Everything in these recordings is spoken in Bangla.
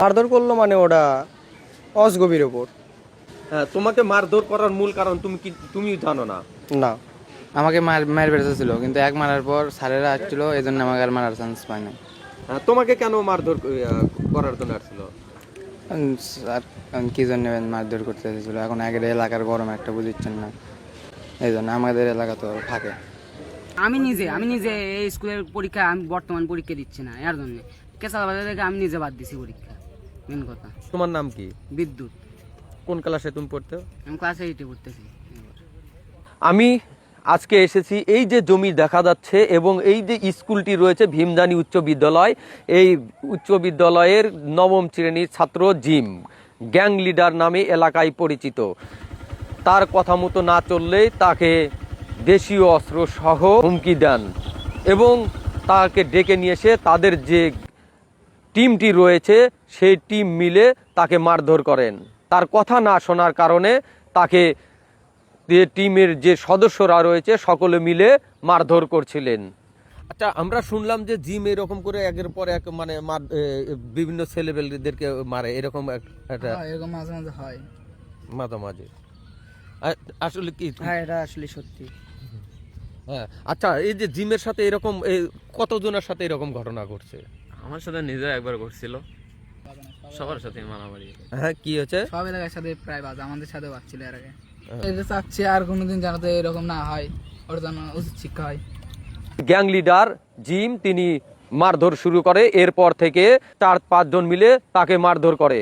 মারধর করল মানে ওটা অসগভীর ওপর। হ্যাঁ তোমাকে মারধর করার মূল কারণ তুমি কি তুমি জানো না? না। আমাকে মার মায়ের বেড়েছে ছিল কিন্তু এক মারার পর স্যারেরা আসছিল এই জন্য আমাকে আর মারার চান্স পায় না হ্যাঁ, তোমাকে কেন মারধর করার জন্য আসছিল? স্যার কি জন্য মারধর করতে এসেছিল? এখন আগের এলাকার গরম একটা বুঝিচ্ছেন না। এই জন্য আমাদের এলাকা তো থাকে আমি নিজে আমি নিজে এই স্কুলের পরীক্ষা আমি বর্তমান পরীক্ষা দিচ্ছি না এর জন্য। কেসাল বাজার থেকে আমি নিজে বাদ দিছি পরীক্ষা মেন কথা। তোমার নাম কি? বিদ্যুৎ। কোন ক্লাসে তুমি পড়তে? আমি ক্লাস এইটে পড়তেছি। আমি আজকে এসেছি এই যে জমি দেখা যাচ্ছে এবং এই যে স্কুলটি রয়েছে ভীমদানি উচ্চ বিদ্যালয় এই উচ্চ বিদ্যালয়ের নবম শ্রেণির ছাত্র জিম গ্যাং লিডার নামে এলাকায় পরিচিত। তার কথা মতো না চললেই তাকে দেশীয় অস্ত্র সহ হুমকি দেন এবং তাকে ডেকে নিয়ে এসে তাদের যে টিমটি রয়েছে সেই টিম মিলে তাকে মারধর করেন। তার কথা না শোনার কারণে তাকে যে টিমের যে সদস্যরা রয়েছে সকলে মিলে মারধর করছিলেন। আচ্ছা আমরা শুনলাম যে জিম এরকম করে একের পর এক মানে মার- বিভিন্ন ছেলেবেলেদেরকে মারে এরকম এক- একটা এরকম মাঝে মাঝে হয়। মাঝামাঝি। আসলে কি? হ্যাঁ এটা আসলে সত্যি। হ্যাঁ আচ্ছা এই যে জিমের সাথে এরকম কতজনের সাথে এরকম ঘটনা ঘটছে? আমার সাথে নিজে একবার করছিল সবার সাথে মারামারি। হ্যাঁ কি হচ্ছে সব এলাকার সাথে প্রায় বাজ আমাদের সাথে বাজছিল এর আগে। হ্যাঁ। এটা চাচ্ছি আর কোনোদিন যেন তো এরকম না হয় ওর জন্য উচিত শিক্ষা হয়। গ্যাং লিডার জিম তিনি মারধর শুরু করে এরপর থেকে চার পাঁচজন মিলে তাকে মারধর করে।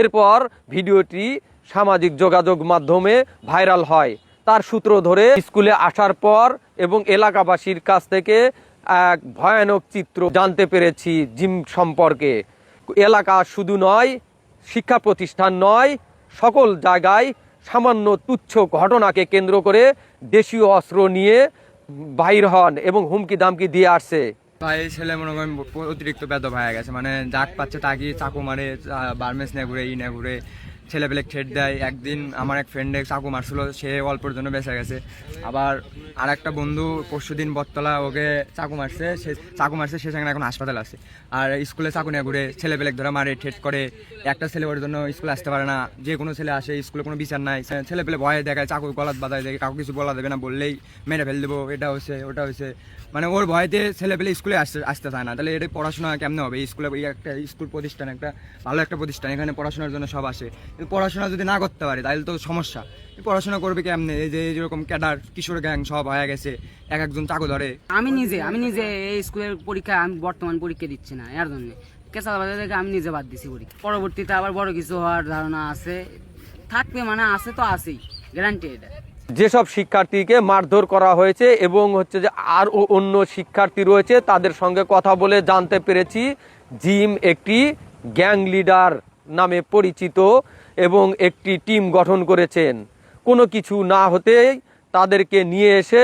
এরপর ভিডিওটি সামাজিক যোগাযোগ মাধ্যমে ভাইরাল হয়। তার সূত্র ধরে স্কুলে আসার পর এবং এলাকাবাসীর কাছ থেকে এক ভয়ানক চিত্র জানতে পেরেছি জিম সম্পর্কে। এলাকা শুধু নয়, শিক্ষা প্রতিষ্ঠান নয়, সকল জায়গায় সামান্য তুচ্ছ ঘটনাকে কেন্দ্র করে দেশীয় অস্ত্র নিয়ে বাহির হন এবং হুমকি দামকি দিয়ে আসছে। ভাই ছেলে মনে করেন অতিরিক্ত বেদব হয়ে গেছে। মানে যাক পাচ্ছে তাকে চাকু মারে বার্মেস নিয়ে ঘুরে, ই নিয়ে ঘুরে। ছেলে পেলে ঠেট দেয়। একদিন আমার এক ফ্রেন্ডে চাকু মারছিল, সে অল্পর জন্য বেঁচে গেছে। আবার আর একটা বন্ধু পরশু দিন বটতলা ওকে চাকু মারছে, সে চাকু মারছে, সে সেখানে এখন হাসপাতাল আছে। আর স্কুলে চাকু নিয়ে ঘুরে ছেলে পেলে ধরে মারে, ঠেট করে। একটা ছেলে ওর জন্য স্কুলে আসতে পারে না, যে কোনো ছেলে আসে, স্কুলে কোনো বিচার নাই। ছেলে পেলে ভয়ে দেখায় চাকু গলাত বাধায় দেয়, কাউকে কিছু বলা দেবে না, বললেই মেরে ফেল দেবো, এটা হচ্ছে ওটা হচ্ছে মানে ওর ভয়তে ছেলে পেলে স্কুলে আসতে আসতে চায় না। তাহলে এটা পড়াশোনা কেমনে হবে? স্কুলে একটা স্কুল প্রতিষ্ঠান, একটা ভালো একটা প্রতিষ্ঠান, এখানে পড়াশোনার জন্য সব আসে। পড়াশোনা যদি না করতে পারে তাহলে তো সমস্যা। পড়াশোনা করবে কেমনে? এই যে যেরকম ক্যাডার কিশোর গ্যাং সব হয়ে গেছে এক একজন চাকু ধরে। আমি নিজে আমি নিজে এই স্কুলের পরীক্ষা আমি বর্তমান পরীক্ষা দিচ্ছি না এর জন্য। বাজার থেকে আমি নিজে বাদ দিছি পরীক্ষা। পরবর্তীতে আবার বড় কিছু হওয়ার ধারণা আছে। থাকবে মানে আছে তো আছেই গ্যারান্টি এটা। যেসব শিক্ষার্থীকে মারধর করা হয়েছে এবং হচ্ছে যে আর অন্য শিক্ষার্থী রয়েছে তাদের সঙ্গে কথা বলে জানতে পেরেছি। জিম একটি গ্যাং লিডার নামে পরিচিত এবং একটি টিম গঠন করেছেন। কোনো কিছু না হতেই তাদেরকে নিয়ে এসে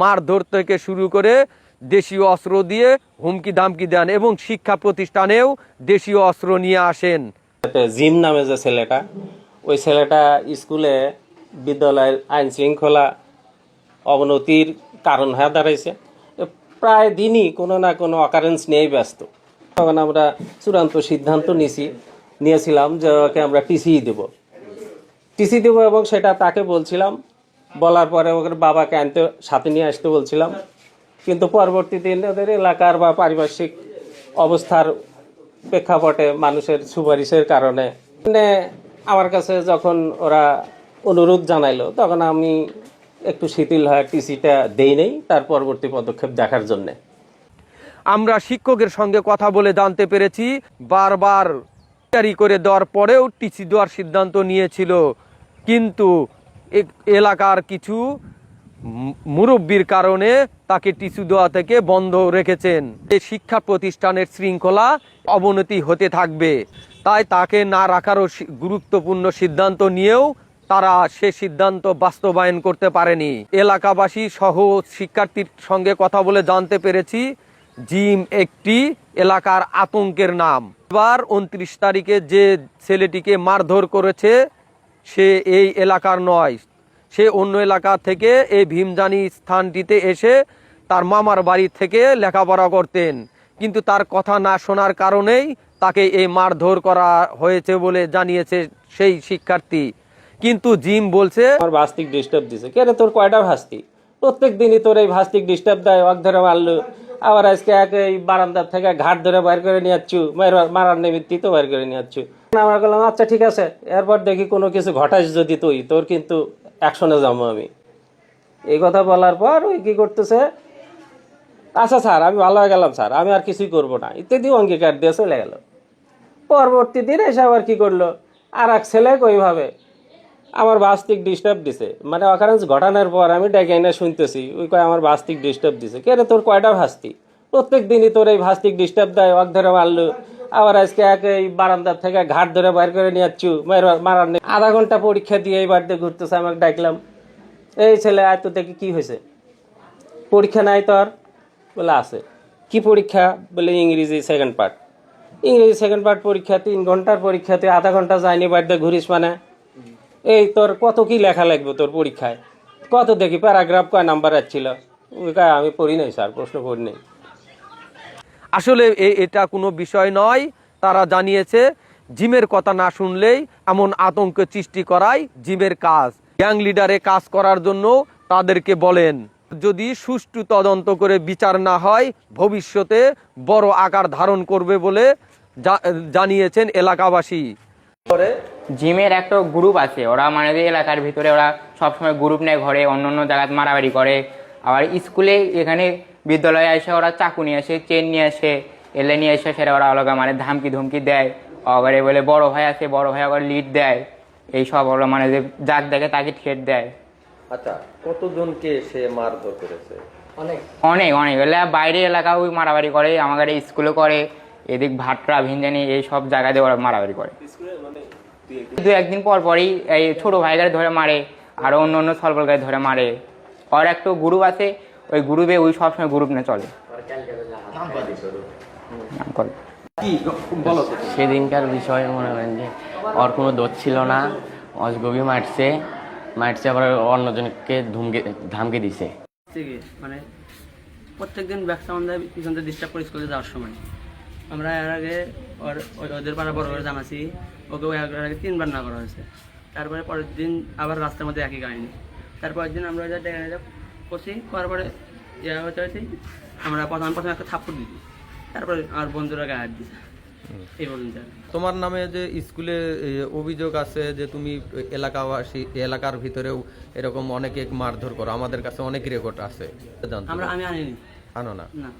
মারধর থেকে শুরু করে দেশীয় অস্ত্র দিয়ে হুমকি দামকি দেন এবং শিক্ষা প্রতিষ্ঠানেও দেশীয় অস্ত্র নিয়ে আসেন। জিম নামে যে ছেলেটা, ওই ছেলেটা স্কুলে বিদ্যালয়ের আইন শৃঙ্খলা অবনতির কারণ হয়ে দাঁড়াইছে। প্রায় দিনই কোনো না কোনো অকারেন্স নিয়েই ব্যস্ত। তখন আমরা চূড়ান্ত সিদ্ধান্ত নিছি নিয়েছিলাম যে ওকে আমরা টিসি দেব। টিসি দেবো এবং সেটা তাকে বলছিলাম। বলার পরে ওদের বাবাকে আনতে, সাথে নিয়ে আসতে বলছিলাম। কিন্তু পরবর্তী দিন ওদের এলাকার বা পারিপার্শ্বিক অবস্থার প্রেক্ষাপটে মানুষের সুপারিশের কারণে মানে আমার কাছে যখন ওরা অনুরোধ জানাইলো, তখন আমি একটু শিথিল হয় টিসিটা দেই নেই তার পরবর্তী পদক্ষেপ দেখার জন্যে। আমরা শিক্ষকের সঙ্গে কথা বলে জানতে পেরেছি, বারবার জারি করে দেওয়ার পরেও টিসি দেওয়ার সিদ্ধান্ত নিয়েছিল। কিন্তু এলাকার কিছু মুরব্বির কারণে তাকে টিস্যু দেওয়া থেকে বন্ধ রেখেছেন। এই শিক্ষা প্রতিষ্ঠানের শৃঙ্খলা অবনতি হতে থাকবে। তাই তাকে না রাখারও গুরুত্বপূর্ণ সিদ্ধান্ত নিয়েও তারা সে সিদ্ধান্ত বাস্তবায়ন করতে পারেনি। এলাকাবাসী সহ শিক্ষার্থীর সঙ্গে কথা বলে জানতে পেরেছি জিম একটি এলাকার আতঙ্কের নাম। এবার উনত্রিশ তারিখে যে ছেলেটিকে মারধর করেছে, সে এই এলাকার নয়। সে অন্য এলাকা থেকে এই ভীমজানি স্থানটিতে এসে তার মামার বাড়ি থেকে লেখাপড়া করতেন। কিন্তু তার কথা না শোনার কারণেই তাকে এই মারধর করা হয়েছে বলে জানিয়েছে সেই শিক্ষার্থী। কিন্তু জিম বলছে ভাস্তিক ডিস্টার্ব দিছে। কে রে তোর কয়টা ভাস্তি? প্রত্যেক দিনই তোর এই ভাস্তিক ডিস্টার্ব দেয়। অক ধরে মারলো। আবার আজকে এক এই বারান্দার থেকে ঘাট ধরে বাইর করে নিয়ে যাচ্ছু মার- মারার নিমিত্তি তো বাইর করে নিয়ে যাচ্ছু। আমরা বললাম আচ্ছা ঠিক আছে। এরপর দেখি কোনো কিছু ঘটাস যদি তুই, তোর কিন্তু অ্যাকশনে যাব আমি। এই কথা বলার পর ওই কী করতেছে? আচ্ছা স্যার, আমি ভালো হয়ে গেলাম, স্যার, আমি আর কিছুই করব না। ইত্যাদি অঙ্গীকার দিয়ে চলে গেল। পরবর্তী দিন এসে আবার কী করল? আর এক ছেলে ওইভাবে আমার বাস্তিক ডিস্টার্ব দিছে। মানে অকারেন্স ঘটানোর পর আমি ডেকে এনে শুনতেছি, ওই কয় আমার বাস্তিক ডিস্টার্ব দিছে। কে রে তোর কয়টা ভাস্তি প্রত্যেক দিনই তোর এই ভাস্তিক ডিস্টার্ব দেয় অক ধরে মারলো। আবার আজকে এক এই বারান্দার থেকে ঘাট ধরে বাইর করে নিয়ে যাচ্ছু মার- মারার নেই আধা ঘণ্টা পরীক্ষা দিয়ে এই বাড়িতে ঘুরতেছে, আমাকে ডাকলাম। এই ছেলে, আয় তো দেখি কি হয়েছে? পরীক্ষা নাই তোর বলে, আছে। কি পরীক্ষা? বলে, ইংরেজি সেকেন্ড পার্ট ইংরেজি সেকেন্ড পার্ট পরীক্ষা, তিন ঘণ্টার পরীক্ষাতে আধা ঘণ্টা যায়নি, বাড়িতে ঘুরিস মানে। এই তোর কত কি লেখা লাগবে তোর পরীক্ষায়? কত দেখি প্যারাগ্রাফ কয় নাম্বার আসছিল? আমি পড়ি নাই স্যার প্রশ্ন পড়ি নাই। আসলে এ- এটা কোনো বিষয় নয়। তারা জানিয়েছে জিমের কথা না শুনলেই এমন আতঙ্ক সৃষ্টি করাই জিমের কাজ। গ্যাং লিডারে কাজ করার জন্য তাদেরকে বলেন যদি সুষ্ঠু তদন্ত করে বিচার না হয় ভবিষ্যতে বড় আকার ধারণ করবে বলে জানিয়েছেন এলাকাবাসী। জিমের একটা গ্রুপ আছে। ওরা মানে যে এলাকার ভিতরে ওরা সবসময় গ্রুপ নেয় ঘরে অন্য অন্য জায়গায় মারামারি করে। আবার স্কুলে এখানে বিদ্যালয়ে এসে ওরা চাকু নিয়ে আসে চেন নিয়ে আসে এলে নিয়ে এসে সেটা ওরা আলাদা মানে ধামকি ধমকি দেয়। আবার বলে বড় ভাই আছে বড় ভাই আবার লিড দেয়। এই সব ওরা মানে যে যাক দেখে তাকে ঠেট দেয়। আচ্ছা কতজনকে সে মারধর করেছে? অনেক। অনেক এলে বাইরে এলাকা ওই মারামারি করে আমাদের স্কুলে করে। এদিক ভাটরা ভিনজানি এই সব জায়গাতে ওরা মারামারি করে। দু একদিন পর পরই এই ছোট ভাইগারে ধরে মারে আর অন্য অন্য সলবল গায়ে ধরে মারে। আর একটা গ্রুপ আছে ওই গ্রুপে ওই সবসময় গ্রুপ নিয়ে চলে। সেদিনকার বিষয়ে মনে করেন যে ওর কোনো দোষ ছিল না। অজগবি মারছে মারছে আবার অন্যজনকে ধুমকে ধামকে দিছে। মানে প্রত্যেকদিন ব্যবসা আমাদের পিছন থেকে ডিস্টার্ব করে স্কুলে যাওয়ার সময়। আমরা এর আগে ওর ওই- ওদের পাড়া বড় করে জানাছি ওকে ওই আগে তিনবার না করা হয়েছে। তারপরে পরের দিন আবার রাস্তার মধ্যে একই কাহিনী। তারপরের দিন আমরা যা ডেকে করছি করার পরে ইয়া হতে হয়েছে আমরা প্রথম প্রথমে একটা থাপ্পড় দিচ্ছি তারপরে আমার বন্ধুরা গায়ে হাত দিছে এই পর্যন্ত। তোমার নামে যে স্কুলে অভিযোগ আছে যে তুমি এলাকাবাসী এলাকার ভিতরেও এরকম অনেকে মারধর করো। আমাদের কাছে অনেক রেকর্ড আছে। আমরা আমি আনিনি। আনো না? না।